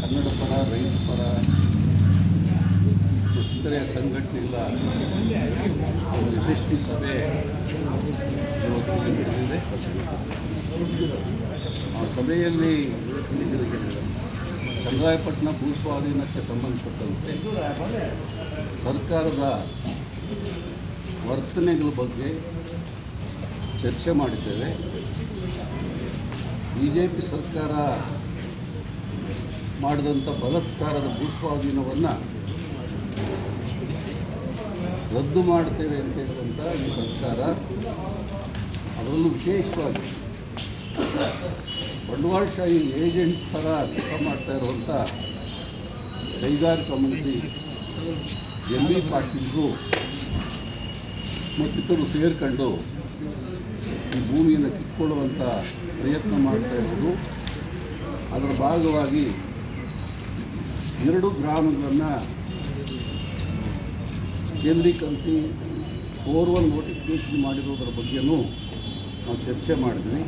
ಕನ್ನಡ ಪರ, ರೈತ ಪರ, ಇತರೆ ಸಂಘಟನೆಗಳ ಯಶಸ್ವಿ ಸಭೆ ನಡೆದಿದೆ. ಆ ಸಭೆಯಲ್ಲಿ ಚಂದ್ರಾಯಪಟ್ಟಣ ಭೂ ಸ್ವಾಧೀನಕ್ಕೆ ಸಂಬಂಧಪಟ್ಟಂತೆ ಸರ್ಕಾರದ ವರ್ತನೆಗಳ ಬಗ್ಗೆ ಚರ್ಚೆ ಮಾಡಿದ್ದೇವೆ. ಬಿ ಜೆ ಪಿ ಸರ್ಕಾರ ಮಾಡಿದಂಥ ಬಲತ್ಕಾರದ ಭೂಸ್ವಾಧೀನವನ್ನು ರದ್ದು ಮಾಡ್ತೇವೆ ಅಂತ ಹೇಳಿದಂಥ ಈ ಸರ್ಕಾರ, ಅದರಲ್ಲೂ ವಿಶೇಷವಾಗಿ ಬಂಡವಾಳಶಾಹಿ ಏಜೆಂಟ್ ಥರ ಕೆಲಸ ಮಾಡ್ತಾ ಇರುವಂಥ ಕೈಗಾರಿಕಾ ಮಂತ್ರಿ ಎಂ ಬಿ ಪಾಟೀಲ್ರು ಮತ್ತಿತರು ಸೇರ್ಕೊಂಡು ಈ ಭೂಮಿಯನ್ನು ಕಿತ್ಕೊಳ್ಳುವಂಥ ಪ್ರಯತ್ನ ಮಾಡ್ತಾ ಇರೋದು. ಅದರ ಭಾಗವಾಗಿ ಎರಡು ಗ್ರಾಮಗಳನ್ನು ಕೇಂದ್ರೀಕರಿಸಿ ಓರ್ವ ನೋಟಿಫಿಕೇಷನ್ ಮಾಡಿರೋದ್ರ ಬಗ್ಗೆಯೂ ನಾವು ಚರ್ಚೆ ಮಾಡಿದ್ವಿ.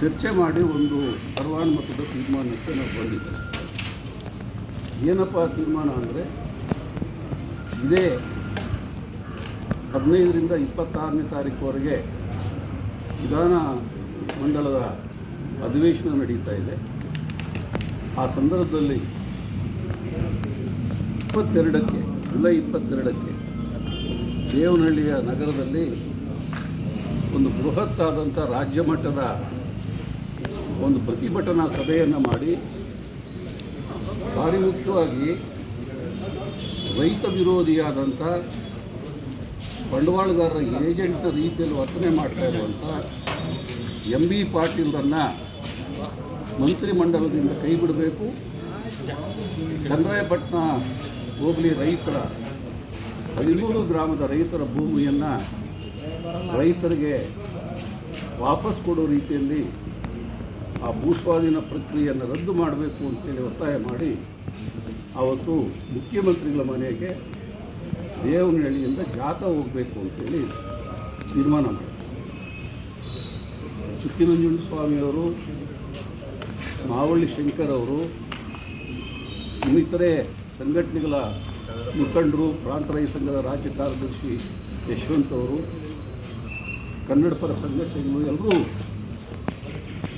ಚರ್ಚೆ ಮಾಡಿ ಒಂದು ಸರ್ವಾನುಮತದ ತೀರ್ಮಾನಕ್ಕೆ ನಾವು ಬಂದಿದ್ದೇವೆ. ಏನಪ್ಪ ತೀರ್ಮಾನ ಅಂದರೆ, ಇದೇ ಹದಿನೈದರಿಂದ ಇಪ್ಪತ್ತಾರನೇ ತಾರೀಕುವರೆಗೆ ವಿಧಾನ ಮಂಡಲದ ಅಧಿವೇಶನ ನಡೀತಾ ಇದೆ. ಆ ಸಂದರ್ಭದಲ್ಲಿ ಇಪ್ಪತ್ತೆರಡಕ್ಕೆ, ಜುಲೈ ಇಪ್ಪತ್ತೆರಡಕ್ಕೆ ದೇವನಹಳ್ಳಿಯ ನಗರದಲ್ಲಿ ಒಂದು ಬೃಹತ್ತಾದಂಥ ರಾಜ್ಯ ಮಟ್ಟದ ಒಂದು ಪ್ರತಿಭಟನಾ ಸಭೆಯನ್ನು ಮಾಡಿ ಭಾರಿ ಮುಖ್ಯವಾಗಿ ರೈತ ವಿರೋಧಿಯಾದಂಥ ಬಂಡವಾಳಗಾರರ ಏಜೆಂಟ್ನ ರೀತಿಯಲ್ಲಿ ವರ್ತನೆ ಮಾಡ್ತಾ ಇರುವಂಥ ಎಂ ಬಿ ಪಾಟೀಲ್ರನ್ನು ಮಂತ್ರಿಮಂಡಲದಿಂದ ಕೈ ಬಿಡಬೇಕು. ಚಂದ್ರಾಯಪಟ್ಟಣ ಹೋಬಳಿ ರೈತರ ಹದಿಮೂರು ಗ್ರಾಮದ ರೈತರ ಭೂಮಿಯನ್ನು ರೈತರಿಗೆ ವಾಪಸ್ ಕೊಡೋ ರೀತಿಯಲ್ಲಿ ಆ ಭೂಸ್ವಾಧೀನ ಪ್ರಕ್ರಿಯೆಯನ್ನು ರದ್ದು ಮಾಡಬೇಕು ಅಂತೇಳಿ ಒತ್ತಾಯ ಮಾಡಿ ಆವತ್ತು ಮುಖ್ಯಮಂತ್ರಿಗಳ ಮನೆಗೆ ದೇವನಹಳ್ಳಿಯಿಂದ ಜಾತ ಹೋಗಬೇಕು ಅಂತೇಳಿ ತೀರ್ಮಾನ ಮಾಡಿ ಸುಕ್ಕಿನಂಜುಂಡ ಸ್ವಾಮಿಯವರು ಮಾವಳ್ಳಿ ಶಂಕರ್ ಅವರು ಇನ್ನಿತರೆ ಸಂಘಟನೆಗಳ ಮುಖಂಡರು, ಪ್ರಾಂತ ರೈತ ಸಂಘದ ರಾಜ್ಯ ಕಾರ್ಯದರ್ಶಿ ಯಶವಂತ್ ಅವರು, ಕನ್ನಡ ಪರ ಸಂಘಟನೆಗಳು ಎಲ್ಲರೂ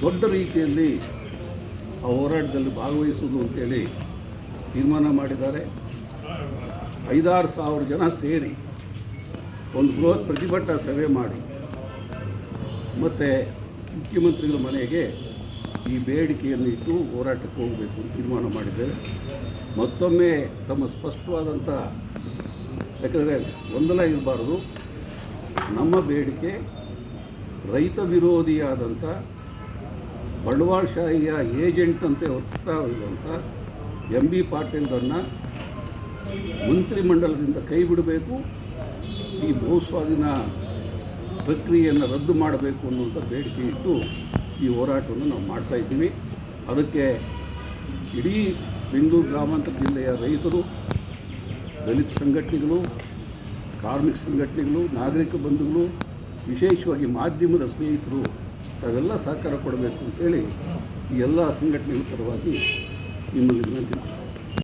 ದೊಡ್ಡ ರೀತಿಯಲ್ಲಿ ಆ ಹೋರಾಟದಲ್ಲಿ ಭಾಗವಹಿಸುವುದು ಅಂತೇಳಿ ತೀರ್ಮಾನ ಮಾಡಿದ್ದಾರೆ. ಐದಾರು ಸಾವಿರ ಜನ ಸೇರಿ ಒಂದು ಬೃಹತ್ ಪ್ರತಿಭಟನಾ ಸಭೆ ಮಾಡಿ ಮತ್ತು ಮುಖ್ಯಮಂತ್ರಿಗಳ ಮನೆಗೆ ಈ ಬೇಡಿಕೆಯನ್ನು ಇಟ್ಟು ಹೋರಾಟಕ್ಕೆ ಹೋಗಬೇಕು ಅಂತ ತೀರ್ಮಾನ ಮಾಡಿದ್ದೇವೆ ಮತ್ತೊಮ್ಮೆ ತಮ್ಮ ಸ್ಪಷ್ಟವಾದಂಥ, ಯಾಕಂದರೆ ಗೊಂದಲ ಇರಬಾರ್ದು. ನಮ್ಮ ಬೇಡಿಕೆ ರೈತ ವಿರೋಧಿಯಾದಂಥ ಬಂಡವಾಳಶಾಹಿಯ ಏಜೆಂಟ್ ಅಂತೆ ವರ್ತಿಸ್ತಾ ಇರುವಂಥ ಎಂ ಬಿ ಪಾಟೀಲ್ರನ್ನು ಮಂತ್ರಿಮಂಡಲದಿಂದ ಕೈ ಬಿಡಬೇಕು. ಈ ಭೂಸ್ವಾಧೀನ ಪ್ರಕ್ರಿಯೆಯನ್ನು ರದ್ದು ಮಾಡಬೇಕು ಅನ್ನುವಂಥ ಬೇಡಿಕೆ ಇಟ್ಟು ಈ ಹೋರಾಟವನ್ನು ನಾವು ಮಾಡ್ತಾ ಇದ್ದೀವಿ ಅದಕ್ಕೆ ಇಡೀ ಬೆಂಗಳೂರು ಗ್ರಾಮಾಂತರ ಜಿಲ್ಲೆಯ ರೈತರು, ದಲಿತ ಸಂಘಟನೆಗಳು, ಕಾರ್ಮಿಕ ಸಂಘಟನೆಗಳು, ನಾಗರಿಕ ಬಂಧುಗಳು, ವಿಶೇಷವಾಗಿ ಮಾಧ್ಯಮದ ಸ್ನೇಹಿತರು, ತಾವೆಲ್ಲ ಸಹಕಾರ ಕೊಡಬೇಕು ಅಂತೇಳಿ ಈ ಎಲ್ಲ ಸಂಘಟನೆಗಳ ಪರವಾಗಿ ನಿಮ್ಮಲ್ಲಿ ವಿನಂತಿ.